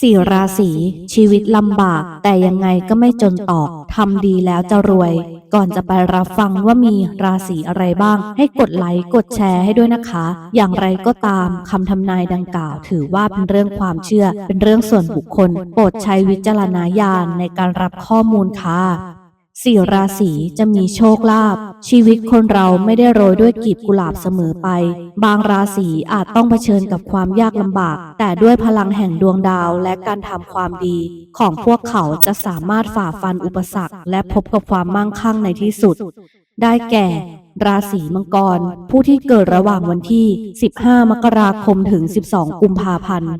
สี่ราศีชีวิตลำบาก แต่ยังไงก็ไม่จนตอกทำดีแล้วจะรวย ก่อนจะไปรับฟังว่ามีราศีอะไรบ้าง ให้กดไลค์กดแชร์ให้ด้วยนะคะ อย่างไรก็ตามคำทำนายดังกล่าว ถือว่าเป็นเรื่องความเชื่อ เป็นเรื่องส่วนบุคคล โปรดใช้วิจารณญาณในการรับข้อมูลค่ะ สี่ราศีจะมีโชคลาภชีวิตคนเราไม่ได้โรยด้วยกลีบกุหลาบเสมอไป บางราศีอาจต้องเผชิญกับความยากลำบาก แต่ด้วยพลังแห่งดวงดาวและการทำความดี ของพวกเขาจะสามารถฝ่าฟันอุปสรรค และพบกับความมั่งคั่งในที่สุด ได้แก่ ราศีมังกร ผู้ที่เกิดระหว่างวันที่ 15 มกราคมถึง 12 กุมภาพันธ์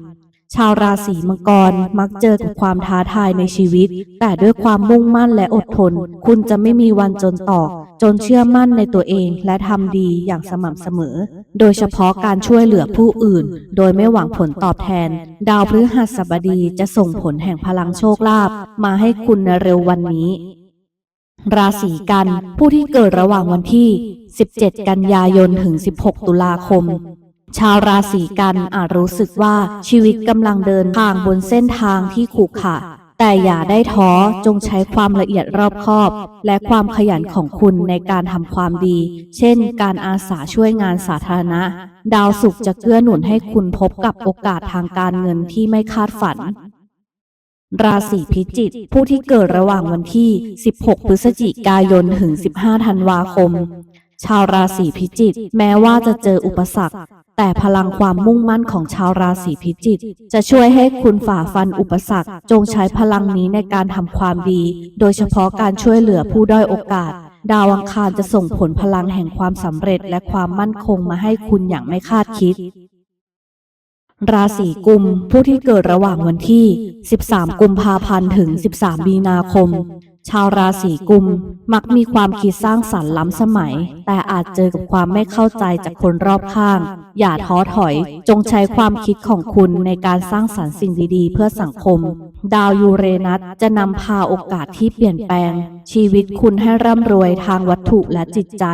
ชาวราศีมังกรมักเจอกับความท้าทายในชีวิต แต่ด้วยความมุ่งมั่นและอดทน คุณจะไม่มีวันจนตอก จนเชื่อมั่นในตัวเองและทำดีอย่างสม่ำเสมอ โดยเฉพาะการช่วยเหลือผู้อื่น โดยไม่หวังผลตอบแทน ดาวพฤหัสบดีจะส่งผลแห่งพลังโชคลาภมาให้คุณในเร็ววันนี้ราศีกัน ผู้ที่เกิดระหว่างวันที่ 17 กันยายน ถึง 16 ตุลาคม ชาวราศีกันอาจรู้สึกว่าชีวิตกำลังเดินทางบนเส้นทางที่ขรุขระแต่อย่าได้ท้อจงใช้ความละเอียดรอบคอบ และความขยันของคุณในการทำความดี เช่น การอาสาช่วยงานสาธารณะ ดาวศุกร์จะเกื้อหนุนให้คุณพบกับโอกาสทางการเงินที่ไม่คาดฝัน ราศีพิจิกผู้ที่เกิดระหว่างวันที่ 16 พฤศจิกายนถึง 15 ธันวาคมชาวราศีพิจิกแม้ว่าจะเจออุปสรรค แต่พลังความมุ่งมั่นของชาวราศีพิจิกจะช่วยให้คุณฝ่าฟันอุปสรรค จงใช้พลังนี้ในการทำความดี โดยเฉพาะการช่วยเหลือผู้ด้อยโอกาส ดาวอังคารจะส่งผลพลังแห่งความสำเร็จและความมั่นคงมาให้คุณอย่างไม่คาดคิด ราศีกุม ผู้ที่เกิดระหว่างวันที่ 13 กุมภาพันธ์ถึง 13 มีนาคม ชาวราศีกุมมักมีความคิดสร้างสรรค์ล้ำสมัย แต่อาจเจอกับความไม่เข้าใจจากคนรอบข้าง อย่าท้อถอย จงใช้ความคิดของคุณในการสร้างสรรค์สิ่งดีๆ เพื่อสังคม ดาวยูเรนัสจะนำพาโอกาสที่เปลี่ยนแปลง ชีวิตคุณให้ร่ำรวยทางวัตถุและจิตใจ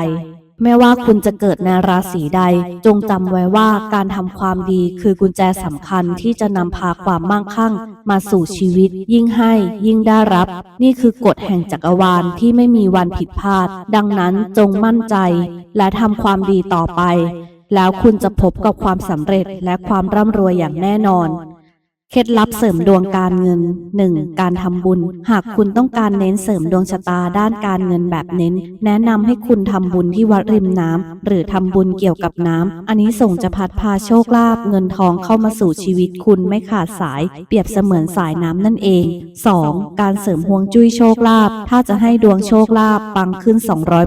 ไม่ว่าคุณจะเกิดในราศีใด จงจำไว้ว่าการทำความดีคือกุญแจสำคัญที่จะนำพาความมั่งคั่ง มาสู่ชีวิต ยิ่งให้ยิ่งได้รับ นี่คือกฎแห่งจักรวาลที่ไม่มีวันผิดพลาด ดังนั้นจงมั่นใจ และทำความดีต่อไป แล้วคุณจะพบกับความสำเร็จและความร่ำรวยอย่างแน่นอน เคล็ดลับเสริมดวงการเงิน 1. การทำบุญ หากคุณต้องการเน้นเสริมดวงชะตาด้านการเงินแบบเน้น แนะนำให้คุณทำบุญที่วัดริมน้ำหรือทำบุญเกี่ยวกับน้ำอันนี้ส่งจะพัดพาโชคลาภเงินทองเข้ามาสู่ชีวิตคุณไม่ขาดสาย เปรียบเสมือนสายน้ำนั่นเอง 2. การเสริมฮวงจุ้ยโชคลาภถ้าจะให้ดวงโชคลาภปังขึ้น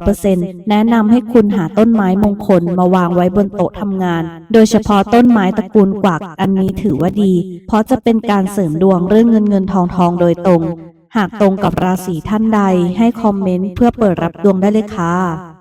200%แนะนำให้คุณหาต้นไม้มงคลมาวางไว้บนโต๊ะทำงาน โดยเฉพาะต้นไม้ตระกูลกวักอันนี้ถือว่าดี เพราะจะเป็นการเสริมดวงเรื่องเงินเงินทองทองโดยตรง หากตรงกับราศีท่านใดให้คอมเมนต์เพื่อเปิดรับดวงได้เลยค่ะ